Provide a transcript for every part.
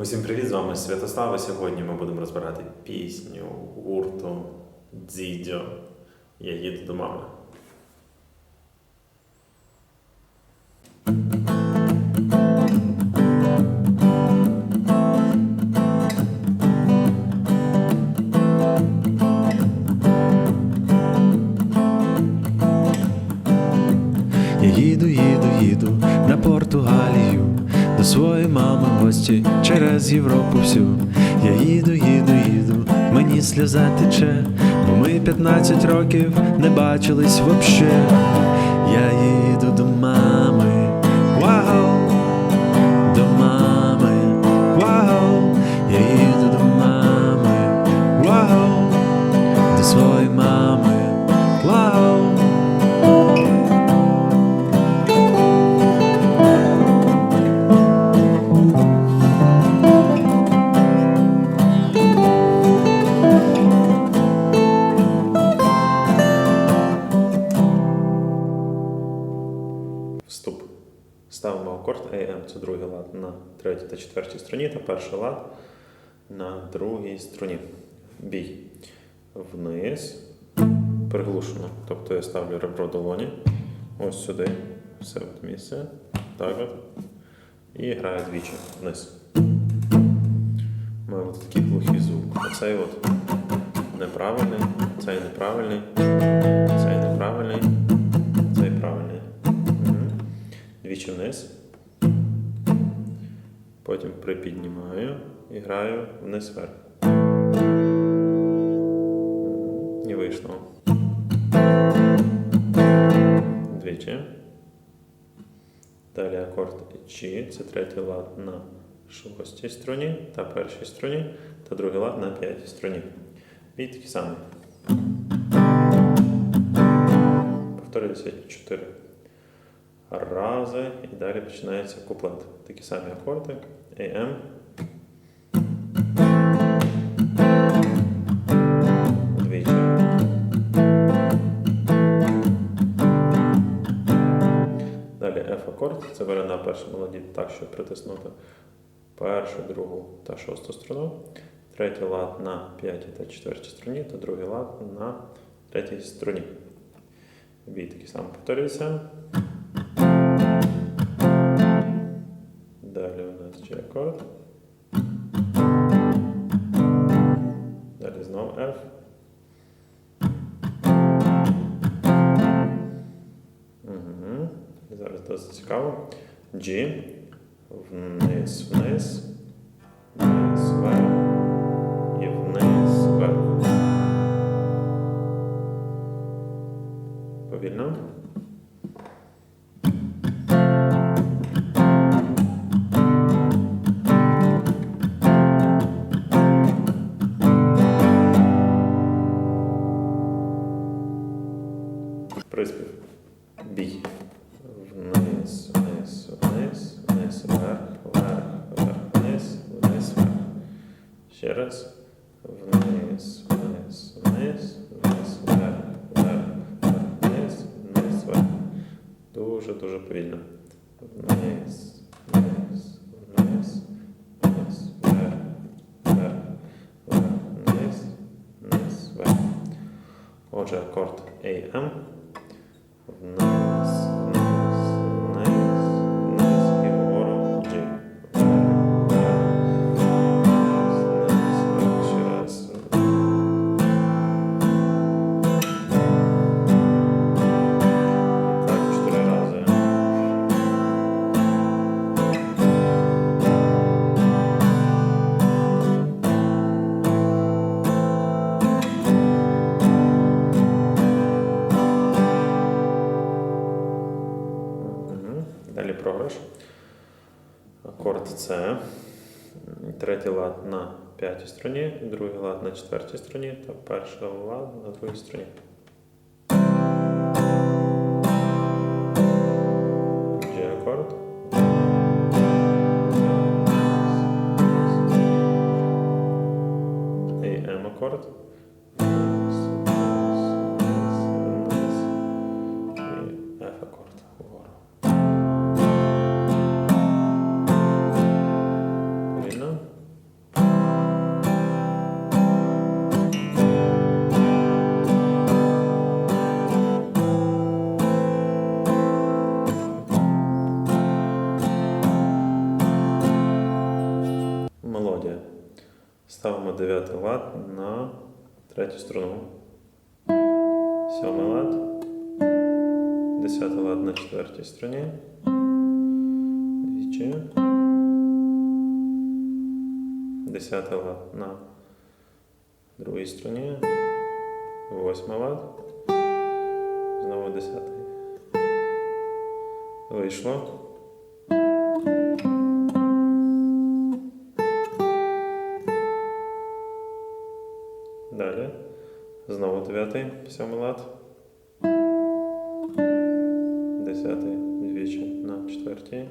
Усім привіт, з вами Святослав. і Сьогодні ми будемо розбирати пісню гурту Дзідзьо Я їду до мами. Я їду, їду, їду на Португалію, до своєї мами в гості через Європу всю. Я їду, їду, їду, мені сльоза тече, бо ми 15 років не бачились вообще. Ставимо акорд AM, це другий лад на третій та четвертій струні, та перший лад на другій струні. Бій. Вниз. Приглушено. Тобто я ставлю ребро долоні. Ось сюди. Все от місце. Так от. І граю двічі вниз. Маємо такий глухий звук. Оцей от неправильний, цей неправильний, цей неправильний, Двічі вниз. Потім припіднімаю і граю вниз вверх. І вийшло. Двічі. Далі акорд G, це третій лад на шостій струні та першій струні, та другий лад на п'ятій струні. І такі самі. Повторюється 4 рази і далі починається куплет. Такі самі акорди. AM. Далі F акорд. Це бере на першому ладі так, щоб притиснути першу, другу та шосту струну. Третій лад на п'ятій та четвертій струні, та другий лад на третій струні. Бій такий самий повторюється. Далі у нас G акорд. Далі знову F. Угу. Зараз досить цікаво. G. Вниз, вниз. Вниз, вверх. І вниз, вверх. Повільно. Приспів. Бій. Вниз, вниз, вниз, вниз, вверх, вверх, вверх, вниз, вниз, вверх. Ще раз. Вниз, вниз, вниз, вниз, вверх, вверх, вверх, вниз, вниз, вверх. Дуже, дуже повільно. Вниз, вниз, вниз, вниз, вверх, вверх, вверх, вниз, вниз, вверх. Отже, акорд AM. Вниз, С. Третій лад на п'ятій струні, другий лад на четвертій струні та перший лад на другій струні. G акорд. І М Ставимо 9 лад на третю струну. 7 лад. 10 лад на четвертій струні. Двічі. 10 лад на другій струні. 8 лад. Знову 10. Вийшло. Знову дев'ятий, сьомий лад. Десятий двічі на четвертій.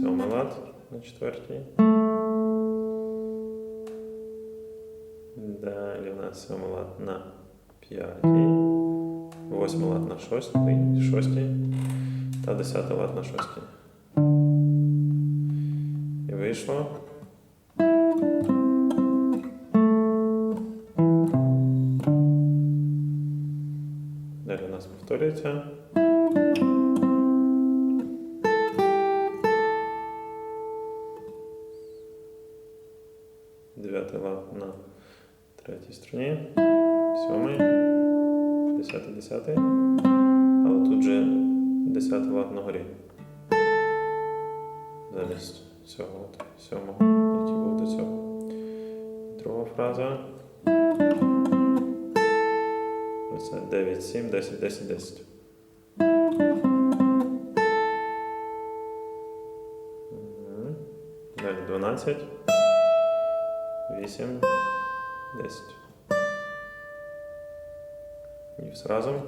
Сьомий лад на четвертій. Далі у нас сьомий лад на п'ятій. Восьмий лад на шостій, шостій та десятий лад на шостій. І вийшло. Повторюється. Дев'ятий лад на третій струні, сьомий, десятий, десятий. Але тут же десятий лад на горі. Замість цього сьомого, який був до цього. Друга фраза. Це 9, 7, 10, 10, 10. Далі 12, 8, 10. І все разом.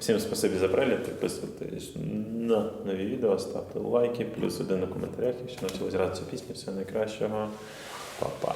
Всім спасибі за перегляд, підписуйтесь на нові відео, ставте лайки, плюс один на коментарях, якщо навчились грати цю пісню. Всього найкращого. Па-па.